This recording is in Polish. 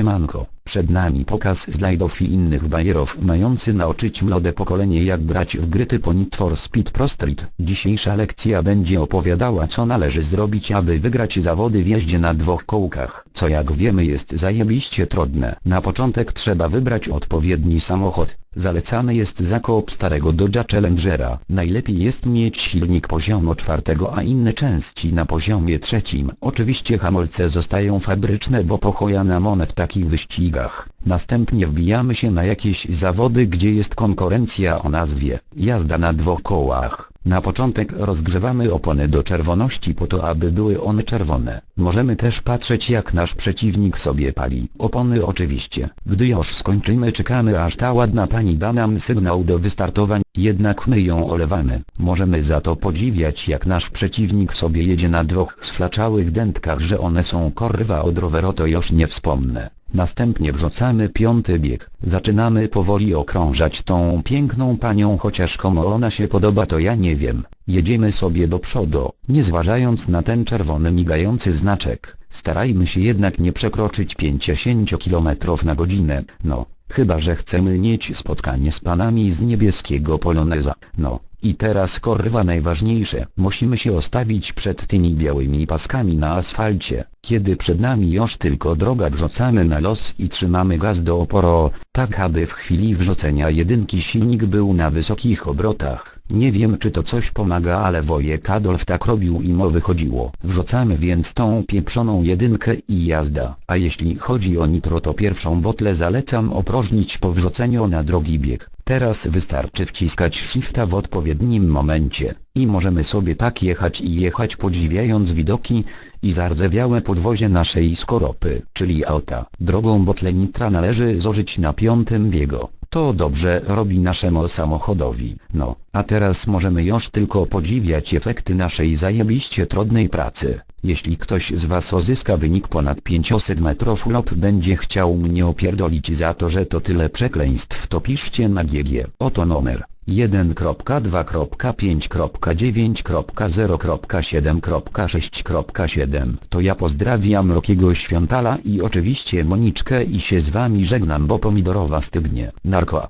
Siemanko, przed nami pokaz slajdów i innych bajerów mający naoczyć młode pokolenie jak grać w gry typu Need for Speed Pro Street. Dzisiejsza lekcja będzie opowiadała co należy zrobić aby wygrać zawody w jeździe na dwóch kołkach. Co jak wiemy jest zajebiście trudne. Na początek trzeba wybrać odpowiedni samochód. Zalecany jest zakup starego Dodge'a Challengera. Najlepiej jest mieć silnik poziomu czwartego a inne części na poziomie trzecim. Oczywiście hamulce zostają fabryczne bo pochoja nam one w takich wyścigach. Następnie wbijamy się na jakieś zawody gdzie jest konkurencja o nazwie jazda na dwóch kołach. Na początek rozgrzewamy opony do czerwoności po to aby były one czerwone. Możemy też patrzeć jak nasz przeciwnik sobie pali. Opony oczywiście. Gdy już skończymy czekamy aż ta ładna pani da nam sygnał do wystartowań, jednak my ją olewamy. Możemy za to podziwiać jak nasz przeciwnik sobie jedzie na dwóch sflaczałych dętkach że one są korwa od roweru to już nie wspomnę. Następnie wrzucamy piąty bieg. Zaczynamy powoli okrążać tą piękną panią chociaż komu ona się podoba to ja nie wiem. Jedziemy sobie do przodu, nie zważając na ten czerwony migający znaczek. Starajmy się jednak nie przekroczyć 50 km na godzinę. No, chyba że chcemy mieć spotkanie z panami z niebieskiego poloneza. No. I teraz korwa najważniejsze. Musimy się ostawić przed tymi białymi paskami na asfalcie. Kiedy przed nami już tylko droga wrzucamy na los i trzymamy gaz do oporu, tak aby w chwili wrzucenia jedynki silnik był na wysokich obrotach. Nie wiem czy to coś pomaga ale wojek Adolf tak robił i mu wychodziło. Wrzucamy więc tą pieprzoną jedynkę i jazda. A jeśli chodzi o nitro to pierwszą botlę zalecam opróżnić po wrzuceniu na drogi bieg. Teraz wystarczy wciskać shifta w odpowiednim momencie i możemy sobie tak jechać i jechać podziwiając widoki i zardzewiałe podwozie naszej skoropy, czyli auta. Drogą botle nitra należy zużyć na piątym biegu. To dobrze robi naszemu samochodowi. No, a teraz możemy już tylko podziwiać efekty naszej zajebiście trudnej pracy. Jeśli ktoś z was uzyska wynik ponad 500 metrów lub będzie chciał mnie opierdolić za to, że to tyle przekleństw to piszcie na GG. Oto numer 1.2.5.9.0.7.6.7 To ja pozdrawiam Rokiego Świątala i oczywiście Moniczkę i się z wami żegnam bo pomidorowa stygnie. Narko.